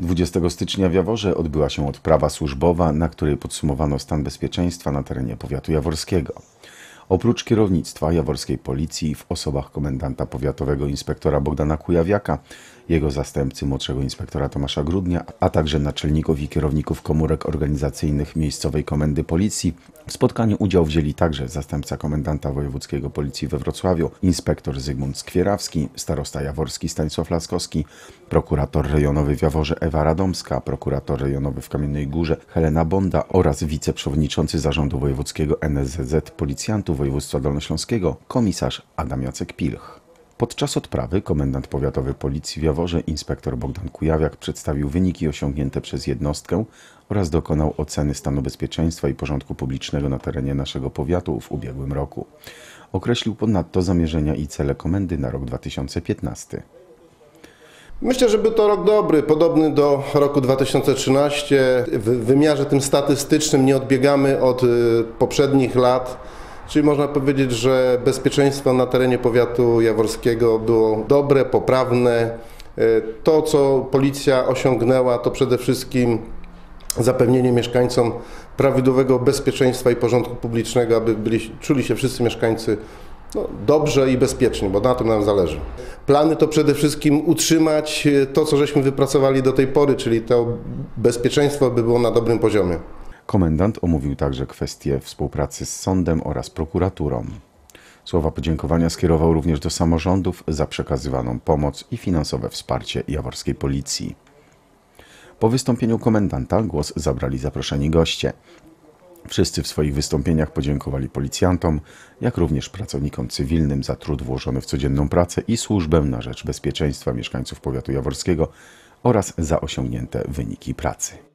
20 stycznia w Jaworze odbyła się odprawa służbowa, na której podsumowano stan bezpieczeństwa na terenie powiatu jaworskiego. Oprócz kierownictwa jaworskiej policji w osobach komendanta powiatowego inspektora Bogdana Kujawiaka, jego zastępcy młodszego inspektora Tomasza Grudnia, a także naczelników i kierowników komórek organizacyjnych miejscowej komendy policji, w spotkaniu udział wzięli także zastępca komendanta wojewódzkiego policji we Wrocławiu, inspektor Zygmunt Skwierawski, starosta jaworski Stanisław Laskowski, prokurator rejonowy w Jaworze Ewa Radomska, prokurator rejonowy w Kamiennej Górze Helena Bonda oraz wiceprzewodniczący zarządu wojewódzkiego NSZZ Policjantów Województwa Dolnośląskiego, komisarz Adam Jacek Pilch. Podczas odprawy komendant powiatowy policji w Jaworze inspektor Bogdan Kujawiak przedstawił wyniki osiągnięte przez jednostkę oraz dokonał oceny stanu bezpieczeństwa i porządku publicznego na terenie naszego powiatu w ubiegłym roku. Określił ponadto zamierzenia i cele komendy na rok 2015. Myślę, że był to rok dobry, podobny do roku 2013. W wymiarze tym statystycznym nie odbiegamy od y, poprzednich lat. Czyli można powiedzieć, że bezpieczeństwo na terenie powiatu jaworskiego było dobre, poprawne. Y, To, co policja osiągnęła, to przede wszystkim zapewnienie mieszkańcom prawidłowego bezpieczeństwa i porządku publicznego, aby byli, czuli się wszyscy mieszkańcy no, dobrze i bezpiecznie, bo na tym nam zależy. Plany to przede wszystkim utrzymać e, to, co żeśmy wypracowali do tej pory, czyli to bezpieczeństwo by było na dobrym poziomie. Komendant omówił także kwestie współpracy z sądem oraz prokuraturą. Słowa podziękowania skierował również do samorządów za przekazywaną pomoc i finansowe wsparcie jaworskiej policji. Po wystąpieniu komendanta głos zabrali zaproszeni goście. Wszyscy w swoich wystąpieniach podziękowali policjantom, jak również pracownikom cywilnym za trud włożony w codzienną pracę i służbę na rzecz bezpieczeństwa mieszkańców powiatu jaworskiego oraz za osiągnięte wyniki pracy.